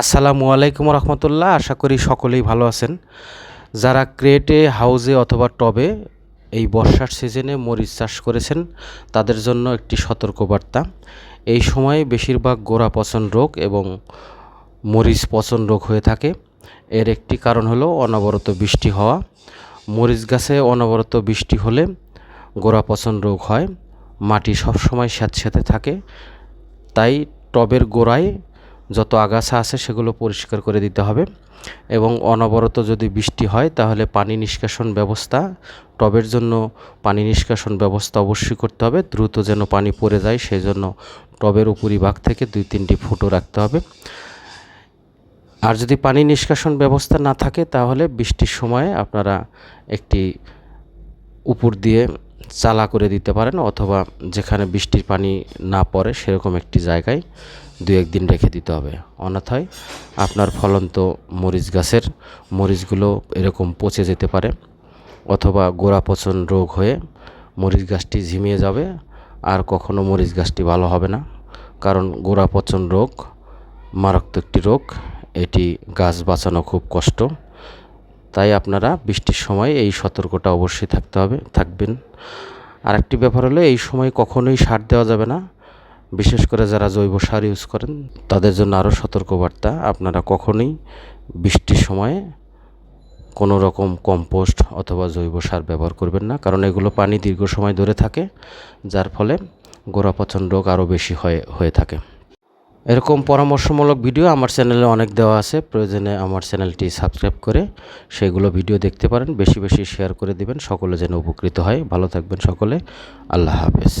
আসসালামু আলাইকুম রহমতুল্লাহ। আশা করি সকলেই ভালো আছেন। যারা ক্রেটে, হাউজে অথবা টবে এই বর্ষার সিজনে মরিচ চাষ করেছেন, তাদের জন্য একটি সতর্কবার্তা। এই সময়ে বেশিরভাগ গোড়া পচন রোগ এবং মরিচ পচন রোগ হয়ে থাকে। এর একটি কারণ হলো অনবরত বৃষ্টি হওয়া। মরিচ গাছে অনবরত বৃষ্টি হলে গোড়া পচন রোগ হয়। মাটি সবসময় স্যাঁতস্যাঁতে থাকে। তাই টবের গোড়ায় যত আগাছা আছে সেগুলো পরিষ্কার করে দিতে হবে এবং অনবরত যদি বৃষ্টি হয় তাহলে পানি নিষ্কাশন ব্যবস্থা, টবের জন্য পানি নিষ্কাশন ব্যবস্থা অবশ্যই করতে হবে, দ্রুত যেন পানি পড়ে যায় সেই জন্য টবের উপরি উপরিভাগ থেকে দুই তিনটি ফুটো রাখতে হবে। আর যদি পানি নিষ্কাশন ব্যবস্থা না থাকে তাহলে বৃষ্টির সময় আপনারা একটি উপর দিয়ে চালা করে দিতে পারেন অথবা যেখানে বৃষ্টির পানি না পড়ে সেরকম একটি জায়গায় দু একদিন রেখে দিতে হবে। অন্যথায় আপনার ফলন্ত মরিচ গাছের মরিচগুলো এরকম পচে যেতে পারে অথবা গোড়া পচন রোগ হয়ে মরিচ গাছটি ঝিমিয়ে যাবে আর কখনো মরিচ গাছটি ভালো হবে না। কারণ গোড়া পচন রোগ, মারাত্মক একটি রোগ, এটি গাছ বাঁচানো খুব কষ্ট। তাই আপনারা বৃষ্টির সময় এই সতর্কটা অবশ্যই থাকতে হবে, থাকবেন। আর একটি ব্যাপার হলো এই সময় কখনোই সার দেওয়া যাবে না। বিশেষ করে যারা জৈব সার ইউজ করেন, তাদের জন্য আরও সতর্কবার্তা, আপনারা কখনোই বৃষ্টির সময়ে কোনো রকম কম্পোস্ট অথবা জৈব সার ব্যবহার করবেন না, কারণ এগুলো পানি দীর্ঘ সময় ধরে থাকে, যার ফলে গোড়া পচন রোগ আরও বেশি হয়ে হয়ে থাকে। এরকম পরামর্শমূলক ভিডিও আমার চ্যানেলে অনেক দেওয়া আছে, প্রয়োজনে আমার চ্যানেলটি সাবস্ক্রাইব করে সেগুলো ভিডিও দেখতে পারেন, বেশি বেশি শেয়ার করে দিবেন, সকলে যেন উপকৃত হয়। ভালো থাকবেন সকলে, আল্লাহ হাফেজ।